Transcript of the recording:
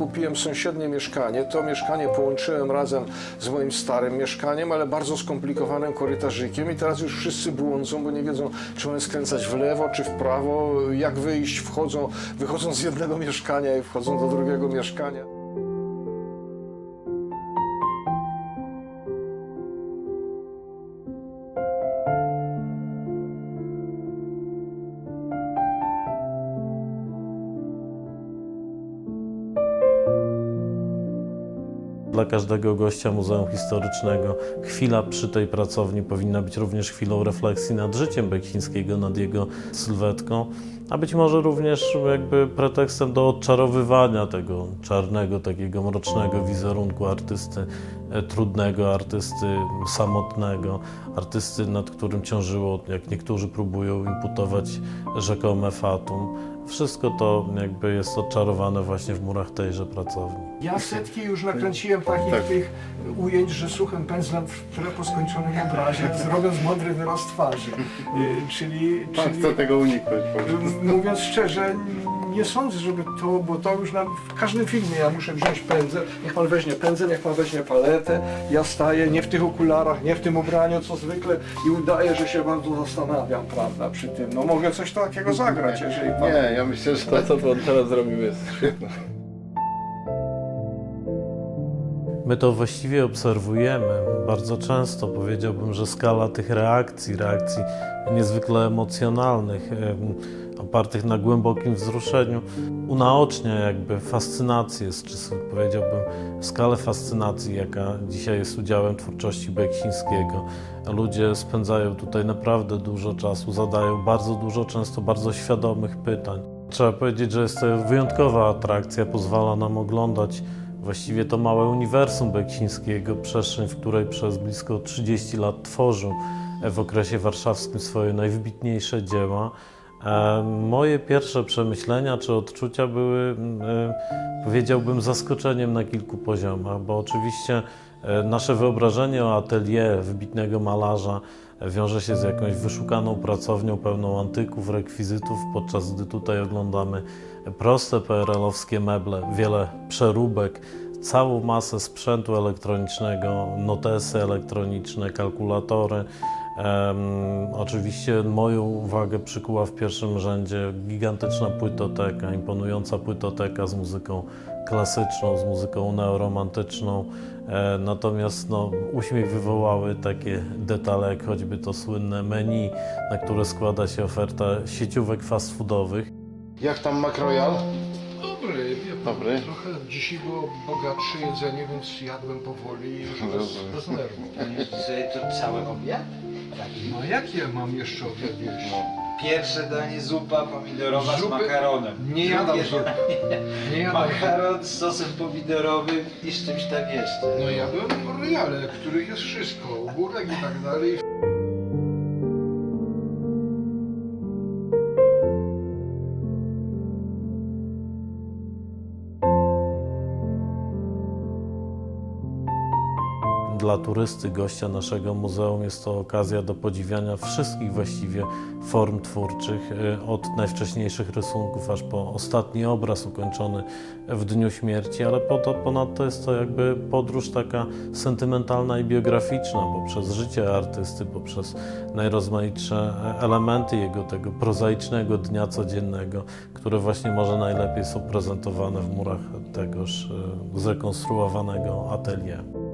kupiłem sąsiednie mieszkanie. To mieszkanie połączyłem razem z moim starym mieszkaniem, ale bardzo skomplikowanym korytarzykiem i teraz już wszyscy błądzą, bo nie wiedzą, czy mają skręcać w lewo, czy w prawo, jak wyjść, wchodzą, wychodzą z jednego mieszkania i wchodzą do drugiego mieszkania. Dla każdego gościa Muzeum Historycznego chwila przy tej pracowni powinna być również chwilą refleksji nad życiem Beksińskiego, nad jego sylwetką, a być może również jakby pretekstem do odczarowywania tego czarnego, takiego mrocznego wizerunku artysty e, trudnego, artysty samotnego, artysty, nad którym ciążyło, jak niektórzy próbują imputować, rzekome fatum. Wszystko to jakby jest odczarowane właśnie w murach tejże pracowni. Ja setki już nakręciłem takich Tak. tych ujęć, że suchym pędzlem w tle po skończonym obrazie, robiąc mądry wyraz twarzy. Y, czyli, Pan czyli chce tego uniknąć. po prostu. Mówiąc szczerze, nie sądzę, żeby to, bo to już na, w każdym filmie ja muszę wziąć pędzel, niech pan weźmie pędzel, niech pan weźmie paletę, ja staję nie w tych okularach, nie w tym ubraniu co zwykle i udaję, że się bardzo zastanawiam, prawda, przy tym. No mogę coś takiego zagrać, jeżeli pan... Nie, ja myślę, że to, co pan teraz zrobił jest świetne. My to właściwie obserwujemy bardzo często. Powiedziałbym, że skala tych reakcji, reakcji niezwykle emocjonalnych, em, opartych na głębokim wzruszeniu, unaocznia jakby fascynację, czy powiedziałbym skalę fascynacji, jaka dzisiaj jest udziałem twórczości Beksińskiego. Ludzie spędzają tutaj naprawdę dużo czasu, zadają bardzo dużo, często bardzo świadomych pytań. Trzeba powiedzieć, że jest to wyjątkowa atrakcja, pozwala nam oglądać właściwie to małe uniwersum Beksińskiego, przestrzeń, w której przez blisko 30 lat tworzył w okresie warszawskim swoje najwybitniejsze dzieła. E, Moje pierwsze przemyślenia czy odczucia były, e, powiedziałbym, zaskoczeniem na kilku poziomach, bo oczywiście e, nasze wyobrażenie o atelier wybitnego malarza wiąże się z jakąś wyszukaną pracownią pełną antyków, rekwizytów, podczas gdy tutaj oglądamy proste PRL-owskie meble, wiele przeróbek, całą masę sprzętu elektronicznego, notesy elektroniczne, kalkulatory. Em, oczywiście moją uwagę przykuła w pierwszym rzędzie gigantyczna płytoteka, imponująca płytoteka z muzyką klasyczną, z muzyką neoromantyczną. E, natomiast no, uśmiech wywołały takie detale, jak choćby to słynne menu, na które składa się oferta sieciówek fast foodowych. Jak tam makrojal? Dobry, wie pan, Dobry. trochę dzisiaj było bogatsze jedzenie, więc jadłem powoli i już bez, bez nerwów. Pan jest to cały obiad? Taki. No jak ja mam jeszcze obiad jeść? Pierwsze danie zupa pomidorowa z Zupy? makaronem. Nie jadam Drugie danie Nie jadam. Makaron z sosem pomidorowym i z czymś tam jeszcze. No ja byłem w Royale, których jest wszystko, ogórek i tak dalej. Dla turysty, gościa naszego muzeum jest to okazja do podziwiania wszystkich właściwie form twórczych, y, od najwcześniejszych rysunków aż po ostatni obraz ukończony w dniu śmierci, ale po to, ponadto jest to jakby podróż taka sentymentalna i biograficzna, poprzez życie artysty, poprzez najrozmaitsze elementy jego tego prozaicznego dnia codziennego, które właśnie może najlepiej są prezentowane w murach tegoż y, zrekonstruowanego atelier.